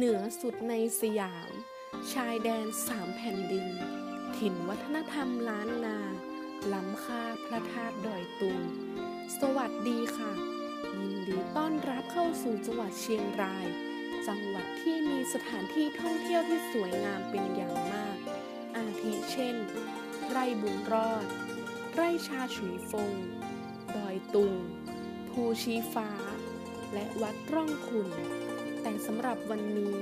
เหนือสุดในสยาม ชายแดนสามแผ่นดิน ถิ่นวัฒนธรรมล้านนา ล้ำค่าพระธาตุดอยตุง สวัสดีค่ะ ยินดีต้อนรับเข้าสู่จังหวัดเชียงราย จังหวัดที่มีสถานที่ท่องเที่ยวที่สวยงามเป็นอย่างมาก อาทิเช่น ไร่บุญรอด ไร่ชาฉุยฟง ดอยตุง ภูชีฟ้า และวัดร่องขุน แต่สำหรับวันนี้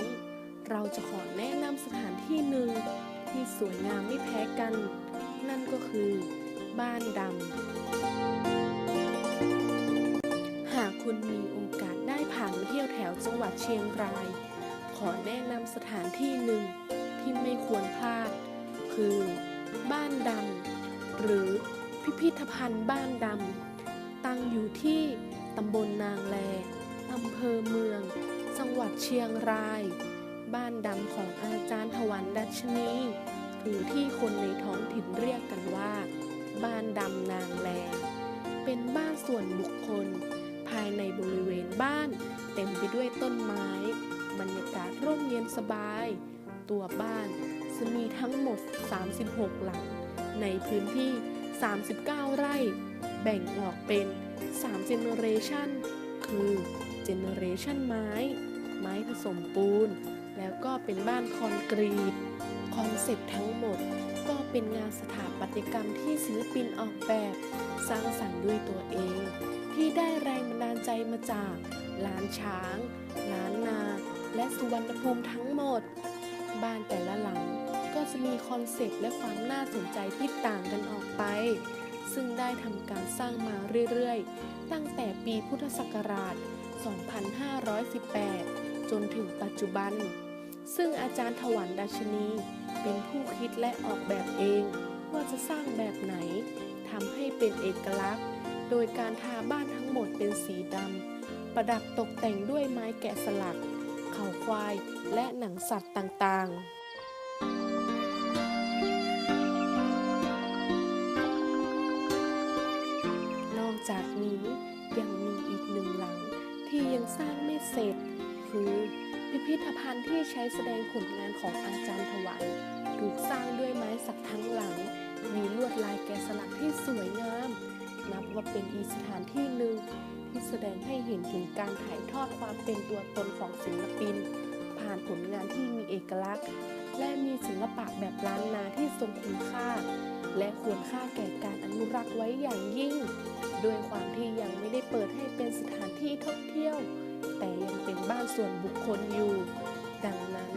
เราจะขอแนะนำสถานที่หนึ่งที่สวยงามไม่แพ้กัน นั่นก็คือบ้านดำ หากคุณมีโอกาสได้ผ่านเที่ยวแถวจังหวัดเชียงราย ขอแนะนำสถานที่หนึ่งที่ไม่ควรพลาด คือบ้านดำ หรือพิพิธภัณฑ์บ้านดำ ตั้งอยู่ที่ตำบลนางแลอำเภอเมือง จังหวัดเชียงราย บ้านดำของอาจารย์ถวันดัชนีหรือที่คนในท้องถิ่นเรียกกันว่า บ้านดำนางแลเป็นบ้านส่วนบุคคล ภายในบริเวณบ้าน เต็มไปด้วยต้นไม้ บรรยากาศร่มเย็นสบาย ตัวบ้านจะมีทั้งหมด 36 หลัง ในพื้นที่ 39 ไร่ แบ่งออกเป็น 3 เจเนเรชันคือ เจเนเรชันไม้ ไม้ผสมปูน แล้วก็เป็นบ้านคอนกรีต คอนเซ็ปต์ทั้งหมด ก็เป็นงานสถาปัตยกรรมที่ศิลปินออกแบบ สร้างสรรค์ด้วยตัวเอง ที่ได้แรงบันดาลใจมาจากล้านช้าง ล้านนา และสุวรรณภูมิทั้งหมด บ้านแต่ละหลังก็จะมีคอนเซปต์และความน่าสนใจที่ต่างกันออกไป ซึ่งได้ทำการสร้างมาเรื่อยๆ ตั้งแต่ปีพุทธศักราช 2518 จนถึงปัจจุบัน ซึ่งอาจารย์ถวันดัชนี เป็นผู้คิดและออกแบบเองว่าจะสร้างแบบไหนทำให้เป็นเอกลักษณ์ โดยการทาบ้านทั้งหมดเป็นสีดำประดับตกแต่งด้วยไม้แกะสลัก เขาควายและหนังสัตว์ต่างๆนอกจากนี้ยังมีอีกหนึ่งหลังที่ยังสร้างไม่เสร็จ คือพิพิธภัณฑ์ที่ใช้แสดงผลงานของอาจารย์ถวันถูกสร้างด้วยไม้สักทั้งหลัง มีลวดลายแกะสลักที่สวยงาม นับว่าเป็นอีกสถานที่หนึ่งที่แสดงให้เห็นถึงการถ่ายทอดความเป็นตัวตนของศิลปิน ผ่านผลงานที่มีเอกลักษณ์ และมีศิลปะแบบล้านนาที่ทรงคุณค่า และควรค่าแก่การอนุรักษ์ไว้อย่างยิ่ง ด้วยความที่ยังไม่ได้เปิดให้เป็นสถานที่ท่องเที่ยว แต่ยังเป็นบ้านส่วนบุคคลอยู่ ดังนั้น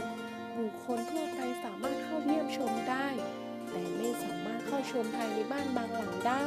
บุคคลทั่วไปสามารถเข้าเยี่ยมชมได้ แต่ไม่สามารถเข้าชมภายในบ้านบางหลังได้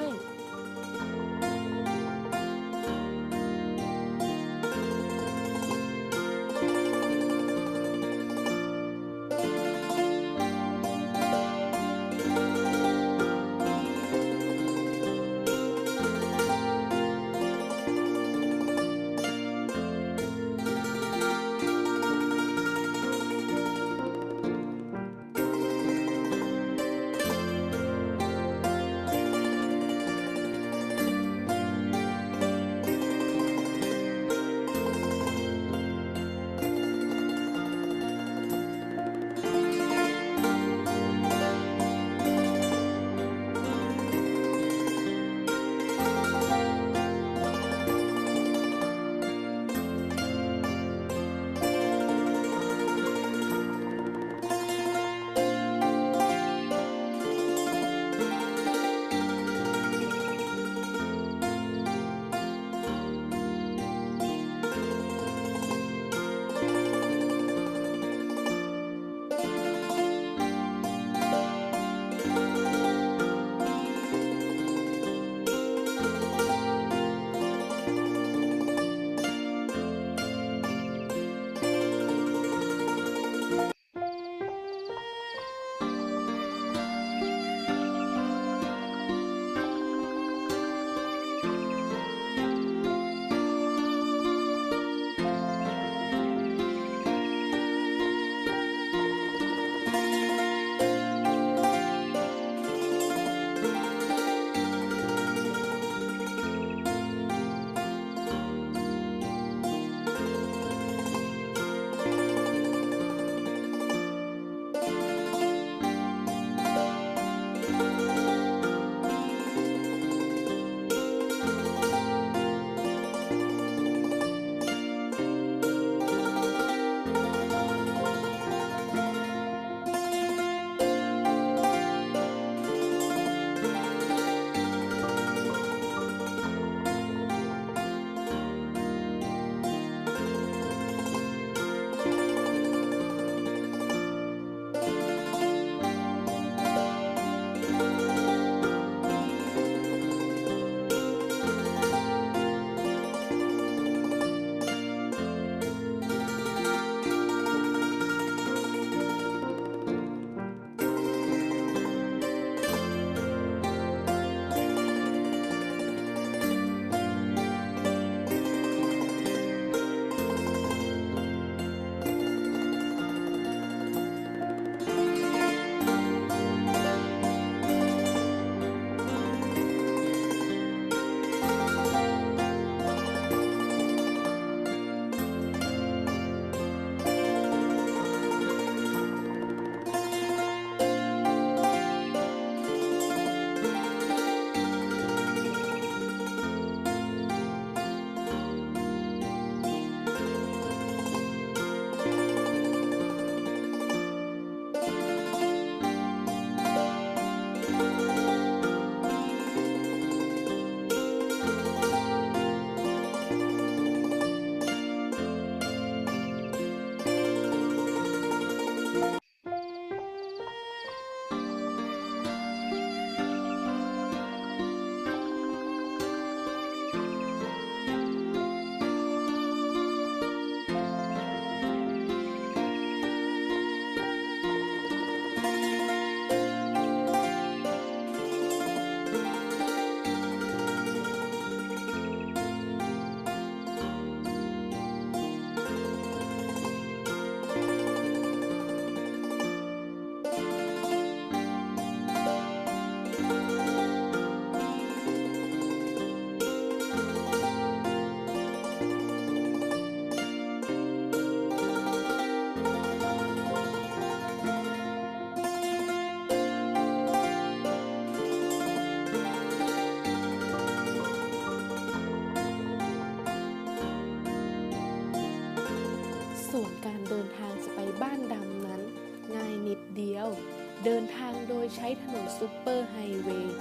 ถนนซุปเปอร์ไฮเวย์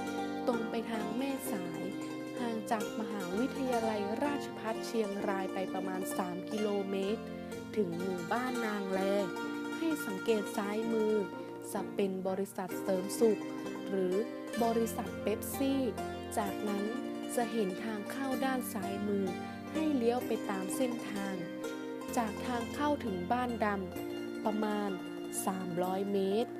ตรงไปทางแม่สาย ห่างจากมหาวิทยาลัยราชภัฏเชียงรายไปประมาณ 3 กิโลเมตร ถึงหมู่บ้านนางแล ให้สังเกตซ้ายมือ จะเป็นบริษัทเสริมสุข หรือบริษัทเป๊ปซี่ จากนั้นจะเห็นทางเข้าด้านซ้ายมือ ให้เลี้ยวไปตามเส้นทาง จากทางเข้าถึงบ้านดำประมาณ 300 เมตร